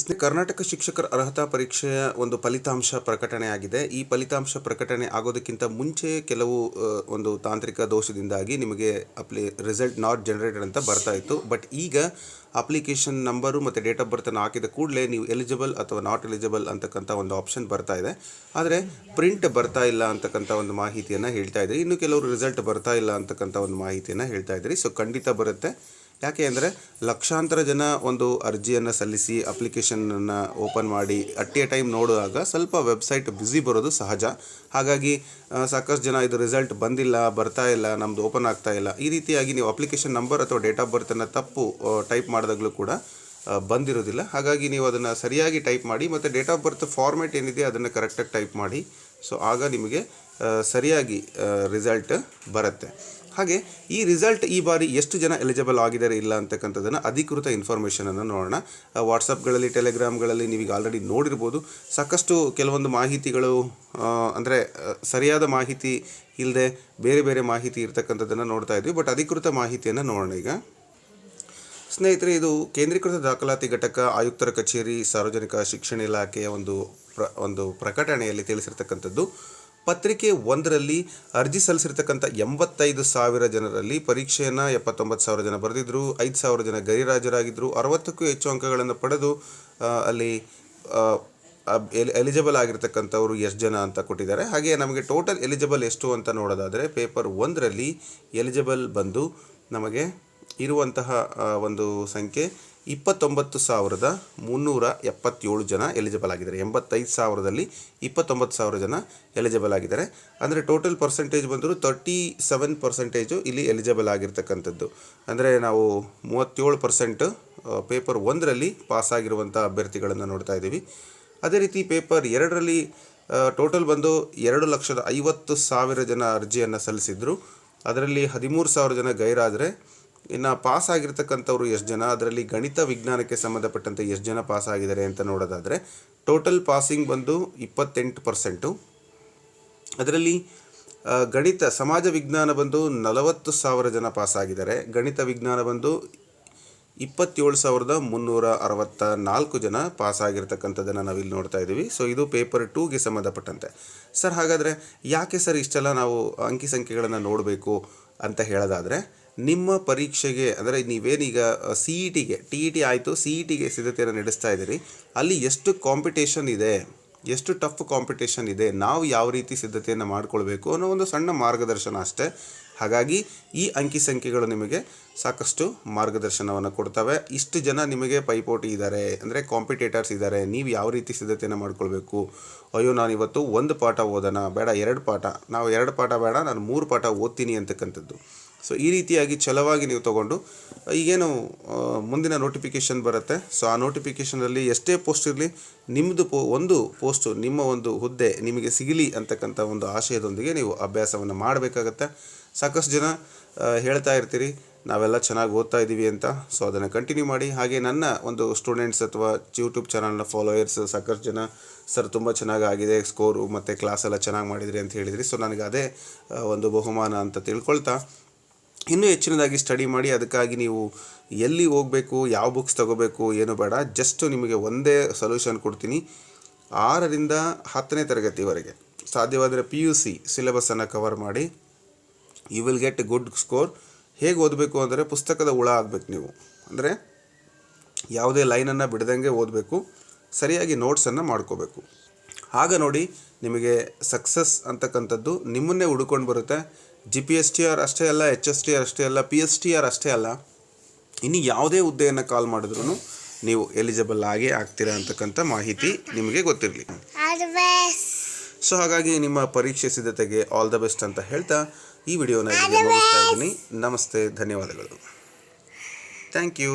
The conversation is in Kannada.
ಸ್ನೇ ಕರ್ನಾಟಕ ಶಿಕ್ಷಕರ ಅರ್ಹತಾ ಪರೀಕ್ಷೆಯ ಒಂದು ಫಲಿತಾಂಶ ಪ್ರಕಟಣೆಯಾಗಿದೆ. ಈ ಫಲಿತಾಂಶ ಪ್ರಕಟಣೆ ಆಗೋದಕ್ಕಿಂತ ಮುಂಚೆ ಕೆಲವು ಒಂದು ತಾಂತ್ರಿಕ ದೋಷದಿಂದಾಗಿ ನಿಮಗೆ ಅಪ್ಲಿ ರಿಸಲ್ಟ್ ನಾಟ್ ಜನರೇಟೆಡ್ ಅಂತ ಬರ್ತಾ ಇತ್ತು. ಬಟ್ ಈಗ ಅಪ್ಲಿಕೇಶನ್ ನಂಬರು ಮತ್ತು ಡೇಟ್ ಆಫ್ ಬರ್ತನ್ನು ಹಾಕಿದ ಕೂಡಲೇ ನೀವು ಎಲಿಜಿಬಲ್ ಅಥವಾ ನಾಟ್ ಎಲಿಜಿಬಲ್ ಅಂತಕ್ಕಂಥ ಒಂದು ಆಪ್ಷನ್ ಬರ್ತಾ ಇದೆ. ಆದರೆ ಪ್ರಿಂಟ್ ಬರ್ತಾ ಇಲ್ಲ ಅಂತಕ್ಕಂಥ ಒಂದು ಮಾಹಿತಿಯನ್ನು ಹೇಳ್ತಾ ಇದ್ದೀರಿ ಇನ್ನು ಕೆಲವರು ರಿಸಲ್ಟ್ ಬರ್ತಾ ಇಲ್ಲ ಅಂತಕ್ಕಂಥ ಒಂದು ಮಾಹಿತಿಯನ್ನು ಹೇಳ್ತಾ ಇದ್ದೀರಿ ಸೊ ಖಂಡಿತ ಬರುತ್ತೆ. ಯಾಕೆ ಅಂದರೆ ಲಕ್ಷಾಂತರ ಜನ ಒಂದು ಅರ್ಜಿಯನ್ನು ಸಲ್ಲಿಸಿ ಅಪ್ಲಿಕೇಶನನ್ನು ಓಪನ್ ಮಾಡಿ ಅಟ್ ಎ ಟೈಮ್ ನೋಡುವಾಗ ಸ್ವಲ್ಪ ವೆಬ್ಸೈಟ್ ಬ್ಯುಸಿ ಬರೋದು ಸಹಜ. ಹಾಗಾಗಿ ಸಾಕಷ್ಟು ಜನ ಇದು ರಿಸಲ್ಟ್ ಬಂದಿಲ್ಲ, ಬರ್ತಾ ಇಲ್ಲ ನಮ್ಮದು ಓಪನ್ ಆಗ್ತಾ ಇಲ್ಲ. ಈ ರೀತಿಯಾಗಿ ನೀವು ಅಪ್ಲಿಕೇಶನ್ ನಂಬರ್ ಅಥವಾ ಡೇಟ್ ಆಫ್ ಬರ್ತನ್ನು ತಪ್ಪು ಟೈಪ್ ಮಾಡಿದಾಗಲೂ ಕೂಡ ಬಂದಿರೋದಿಲ್ಲ. ಹಾಗಾಗಿ ನೀವು ಅದನ್ನು ಸರಿಯಾಗಿ ಟೈಪ್ ಮಾಡಿ ಮತ್ತು ಡೇಟ್ ಆಫ್ ಬರ್ತ್ ಫಾರ್ಮೆಟ್ ಏನಿದೆ ಅದನ್ನು ಕರೆಕ್ಟಾಗಿ ಟೈಪ್ ಮಾಡಿ. ಸೊ, ಆಗ ನಿಮಗೆ ಸರಿಯಾಗಿ ರಿಸಲ್ಟ್ ಬರುತ್ತೆ. ಹಾಗೆ ಈ ರಿಸಲ್ಟ್ ಈ ಬಾರಿ ಎಷ್ಟು ಜನ ಎಲಿಜಿಬಲ್ ಆಗಿದ್ದಾರೆ ಇಲ್ಲ ಅಂತಕ್ಕಂಥದ್ದನ್ನು ಅಧಿಕೃತ ಇನ್ಫಾರ್ಮೇಷನನ್ನು ನೋಡೋಣ. ವಾಟ್ಸಪ್ಗಳಲ್ಲಿ ಟೆಲಿಗ್ರಾಮ್ಗಳಲ್ಲಿ ನೀವೀಗ ಆಲ್ರೆಡಿ ನೋಡಿರ್ಬೋದು. ಸಾಕಷ್ಟು ಕೆಲವೊಂದು ಮಾಹಿತಿಗಳು ಅಂದರೆ ಸರಿಯಾದ ಮಾಹಿತಿ ಇಲ್ಲದೆ ಬೇರೆ ಬೇರೆ ಮಾಹಿತಿ ಇರ್ತಕ್ಕಂಥದ್ದನ್ನು ನೋಡ್ತಾ ಇದ್ವಿ. ಬಟ್ ಅಧಿಕೃತ ಮಾಹಿತಿಯನ್ನು ನೋಡೋಣ ಈಗ. ಸ್ನೇಹಿತರೆ, ಇದು ಕೇಂದ್ರೀಕೃತ ದಾಖಲಾತಿ ಘಟಕ, ಆಯುಕ್ತರ ಕಚೇರಿ, ಸಾರ್ವಜನಿಕ ಶಿಕ್ಷಣ ಇಲಾಖೆಯ ಒಂದು ಪ್ರ, ಒಂದು ಪ್ರಕಟಣೆಯಲ್ಲಿ ತಿಳಿಸಿರ್ತಕ್ಕಂಥದ್ದು. ಪತ್ರಿಕೆ ಒಂದರಲ್ಲಿ ಅರ್ಜಿ ಸಲ್ಲಿಸಿರ್ತಕ್ಕಂಥ ಎಂಬತ್ತೈದು ಸಾವಿರ ಜನರಲ್ಲಿ ಪರೀಕ್ಷೆಯನ್ನು ಎಪ್ಪತ್ತೊಂಬತ್ತು ಸಾವಿರ ಜನ ಬರೆದಿದ್ದರು ಐದು ಸಾವಿರ ಜನ ಗರಿರಾಜರಾಗಿದ್ದರು ಅರವತ್ತಕ್ಕೂ ಹೆಚ್ಚು ಅಂಕಗಳನ್ನು ಪಡೆದು ಅಲ್ಲಿ ಎಲಿಜಿಬಲ್ ಆಗಿರ್ತಕ್ಕಂಥವ್ರು ಎಷ್ಟು ಜನ ಅಂತ ಕೊಟ್ಟಿದ್ದಾರೆ. ಹಾಗೆ ನಮಗೆ ಟೋಟಲ್ ಎಲಿಜಿಬಲ್ ಎಷ್ಟು ಅಂತ ನೋಡೋದಾದರೆ ಪೇಪರ್ ಒಂದರಲ್ಲಿ ಎಲಿಜಿಬಲ್ ಬಂದು ನಮಗೆ ಇರುವಂತಹ ಒಂದು ಸಂಖ್ಯೆ ಇಪ್ಪತ್ತೊಂಬತ್ತು ಸಾವಿರದ ಮುನ್ನೂರ ಎಪ್ಪತ್ತೇಳು ಜನ ಎಲಿಜಿಬಲ್ ಆಗಿದ್ದಾರೆ. ಎಂಬತ್ತೈದು ಸಾವಿರದಲ್ಲಿ ಇಪ್ಪತ್ತೊಂಬತ್ತು ಸಾವಿರ ಜನ ಎಲಿಜಿಬಲ್ ಆಗಿದ್ದಾರೆ. ಅಂದರೆ ಟೋಟಲ್ ಪರ್ಸೆಂಟೇಜ್ ಬಂದರೂ ತರ್ಟಿ ಸೆವೆನ್ ಪರ್ಸೆಂಟೇಜು ಇಲ್ಲಿ ಎಲಿಜಿಬಲ್ ಆಗಿರ್ತಕ್ಕಂಥದ್ದು. ಅಂದರೆ ನಾವು ಮೂವತ್ತೇಳು ಪರ್ಸೆಂಟ್ ಪೇಪರ್ ಒಂದರಲ್ಲಿ ಪಾಸ್ ಆಗಿರುವಂಥ ಅಭ್ಯರ್ಥಿಗಳನ್ನು ನೋಡ್ತಾ ಇದ್ದೀವಿ. ಅದೇ ರೀತಿ ಪೇಪರ್ ಎರಡರಲ್ಲಿ ಟೋಟಲ್ ಬಂದು ಎರಡು ಲಕ್ಷದ ಐವತ್ತು ಸಾವಿರ ಜನ ಅರ್ಜಿಯನ್ನು ಸಲ್ಲಿಸಿದ್ರು. ಅದರಲ್ಲಿ ಹದಿಮೂರು ಸಾವಿರ ಜನ ಗೈರಾದರೆ ಇನ್ನು ಪಾಸ್ ಆಗಿರ್ತಕ್ಕಂಥವ್ರು ಎಷ್ಟು ಜನ? ಅದರಲ್ಲಿ ಗಣಿತ ವಿಜ್ಞಾನಕ್ಕೆ ಸಂಬಂಧಪಟ್ಟಂತೆ ಎಷ್ಟು ಜನ ಪಾಸ್ ಆಗಿದ್ದಾರೆ ಅಂತ ನೋಡೋದಾದರೆ, ಟೋಟಲ್ ಪಾಸಿಂಗ್ ಬಂದು ಇಪ್ಪತ್ತೆಂಟು ಪರ್ಸೆಂಟು. ಅದರಲ್ಲಿ ಗಣಿತ, ಸಮಾಜ ವಿಜ್ಞಾನ ಬಂದು ನಲವತ್ತು ಸಾವಿರ ಜನ ಪಾಸ್ ಆಗಿದ್ದಾರೆ. ಗಣಿತ ವಿಜ್ಞಾನ ಬಂದು ಇಪ್ಪತ್ತೇಳು ಸಾವಿರದ ಮುನ್ನೂರ ಅರವತ್ತ ನಾಲ್ಕು ಜನ ಪಾಸ್ ಆಗಿರ್ತಕ್ಕಂಥದ್ದನ್ನು ನಾವಿಲ್ಲಿ ನೋಡ್ತಾ ಇದ್ದೀವಿ. ಸೊ ಇದು ಪೇಪರ್ ಟೂಗೆ ಸಂಬಂಧಪಟ್ಟಂತೆ. ಸರ್, ಹಾಗಾದರೆ ಯಾಕೆ ಸರ್ ಇಷ್ಟೆಲ್ಲ ನಾವು ಅಂಕಿ ಸಂಖ್ಯೆಗಳನ್ನು ನೋಡಬೇಕು ಅಂತ ಹೇಳೋದಾದರೆ ನಿಮ್ಮ ಪರೀಕ್ಷೆಗೆ, ಅಂದರೆ ನೀವೇನೀಗ ಸಿ ಇ ಟಿಗೆ ಟಿ ಇ ಟಿ ಆಯಿತು ಸಿ ಇ ಟಿಗೆ ಸಿದ್ಧತೆಯನ್ನು ನಡೆಸ್ತಾ ಇದ್ದೀರಿ, ಅಲ್ಲಿ ಎಷ್ಟು ಕಾಂಪಿಟೇಷನ್ ಇದೆ, ಎಷ್ಟು ಟಫ್ ಕಾಂಪಿಟೇಷನ್ ಇದೆ, ನಾವು ಯಾವ ರೀತಿ ಸಿದ್ಧತೆಯನ್ನು ಮಾಡಿಕೊಳ್ಬೇಕು ಅನ್ನೋ ಒಂದು ಸಣ್ಣ ಮಾರ್ಗದರ್ಶನ ಅಷ್ಟೇ. ಹಾಗಾಗಿ ಈ ಅಂಕಿ ಸಂಖ್ಯೆಗಳು ನಿಮಗೆ ಸಾಕಷ್ಟು ಮಾರ್ಗದರ್ಶನವನ್ನು ಕೊಡ್ತವೆ. ಇಷ್ಟು ಜನ ನಿಮಗೆ ಪೈಪೋಟಿ ಇದ್ದಾರೆ, ಅಂದರೆ ಕಾಂಪಿಟೇಟರ್ಸ್ ಇದ್ದಾರೆ, ನೀವು ಯಾವ ರೀತಿ ಸಿದ್ಧತೆಯನ್ನು ಮಾಡ್ಕೊಳ್ಬೇಕು? ಅಯ್ಯೋ, ನಾನು ಇವತ್ತು ಒಂದು ಪಾಠ ಓದೋಣ, ಬೇಡ, ಎರಡು ಪಾಠ. ನಾವು ಎರಡು ಪಾಠ ಬೇಡ, ನಾನು ಮೂರು ಪಾಠ ಓದ್ತೀನಿ ಅಂತಕ್ಕಂಥದ್ದು. ಸೊ ಈ ರೀತಿಯಾಗಿ ಛಲವಾಗಿ ನೀವು ತೊಗೊಂಡು ಈಗೇನು ಮುಂದಿನ ನೋಟಿಫಿಕೇಷನ್ ಬರುತ್ತೆ. ಸೊ ಆ ನೋಟಿಫಿಕೇಷನಲ್ಲಿ ಎಷ್ಟೇ ಪೋಸ್ಟ್ ಇರಲಿ ನಿಮ್ಮದು ಪೋ ಒಂದು ಪೋಸ್ಟು ನಿಮ್ಮ ಒಂದು ಹುದ್ದೆ ನಿಮಗೆ ಸಿಗಲಿ ಅಂತಕ್ಕಂಥ ಒಂದು ಆಶಯದೊಂದಿಗೆ ನೀವು ಅಭ್ಯಾಸವನ್ನು ಮಾಡಬೇಕಾಗತ್ತೆ. ಸಾಕಷ್ಟು ಜನ ಹೇಳ್ತಾ ಇರ್ತೀರಿ, ನಾವೆಲ್ಲ ಚೆನ್ನಾಗಿ ಓದ್ತಾ ಇದ್ದೀವಿ ಅಂತ. ಸೊ ಅದನ್ನು ಕಂಟಿನ್ಯೂ ಮಾಡಿ. ಹಾಗೆ ನನ್ನ ಒಂದು ಸ್ಟೂಡೆಂಟ್ಸ್ ಅಥವಾ ಯೂಟ್ಯೂಬ್ ಚಾನಲ್ನ ಫಾಲೋಯರ್ಸ್ ಸಾಕಷ್ಟು ಜನ, ಸರ್, ತುಂಬ ಚೆನ್ನಾಗಿ ಆಗಿದೆ ಸ್ಕೋರು ಮತ್ತು ಕ್ಲಾಸ್ ಎಲ್ಲ ಚೆನ್ನಾಗಿ ಮಾಡಿದ್ರಿ ಅಂತ ಹೇಳಿದ್ರಿ. ಸೊ ನನಗೆ ಅದೇ ಒಂದು ಬಹುಮಾನ ಅಂತ ತಿಳ್ಕೊಳ್ತಾ ಇನ್ನೂ ಹೆಚ್ಚಿನದಾಗಿ ಸ್ಟಡಿ ಮಾಡಿ ಅದಕ್ಕಾಗಿ ನೀವು ಎಲ್ಲಿ ಹೋಗಬೇಕು, ಯಾವ ಬುಕ್ಸ್ ತಗೋಬೇಕು ಏನು ಬೇಡ ಜಸ್ಟ್ ನಿಮಗೆ ಒಂದೇ ಸೊಲ್ಯೂಷನ್ ಕೊಡ್ತೀನಿ. ಆರರಿಂದ ಹತ್ತನೇ ತರಗತಿವರೆಗೆ ಸಾಧ್ಯವಾದರೆ ಪಿ ಯು ಸಿ ಸಿಲೆಬಸ್ಸನ್ನು ಕವರ್ ಮಾಡಿ you will get good score ಹೇಗೆ ಓದಬೇಕು ಅಂದರೆ ಪುಸ್ತಕದ ಹುಳ ಆಗಬೇಕು ನೀವು. ಅಂದರೆ ಯಾವುದೇ ಲೈನನ್ನು ಬಿಡದಂಗೆ ಓದಬೇಕು, ಸರಿಯಾಗಿ ನೋಟ್ಸನ್ನು ಮಾಡ್ಕೋಬೇಕು. ಆಗ ನೋಡಿ ನಿಮಗೆ ಸಕ್ಸಸ್ ಅಂತಕ್ಕಂಥದ್ದು ನಿಮ್ಮನ್ನೇ ಹುಡ್ಕೊಂಡು ಬರುತ್ತೆ. G P S T R ಅಷ್ಟೇ ಅಲ್ಲ ಎಚ್ ಎಸ್ ಟಿ ಆರ್ ಅಷ್ಟೇ ಅಲ್ಲ ಪಿ ಎಸ್ ಟಿ ಆರ್ ಅಷ್ಟೇ ಅಲ್ಲ ಇನ್ನು ಯಾವುದೇ ಹುದ್ದೆಯನ್ನು ಕಾಲ್ ಮಾಡಿದ್ರೂ ನೀವು ಎಲಿಜಿಬಲ್ ಆಗೇ ಆಗ್ತೀರಾ ಅಂತಕ್ಕಂಥ ಮಾಹಿತಿ ನಿಮಗೆ ಗೊತ್ತಿರಲಿ. ಸೊ ಹಾಗಾಗಿ ನಿಮ್ಮ ಪರೀಕ್ಷೆ ಸಿದ್ಧತೆಗೆ ಆಲ್ ದ ಬೆಸ್ಟ್ ಅಂತ ಹೇಳ್ತಾ ಈ ವಿಡಿಯೋನ ಇಲ್ಲಿಗೆ ಮುಗಿಸ್ತಾ ಇದ್ದೀನಿ. ನಮಸ್ತೆ ಧನ್ಯವಾದಗಳು. Thank you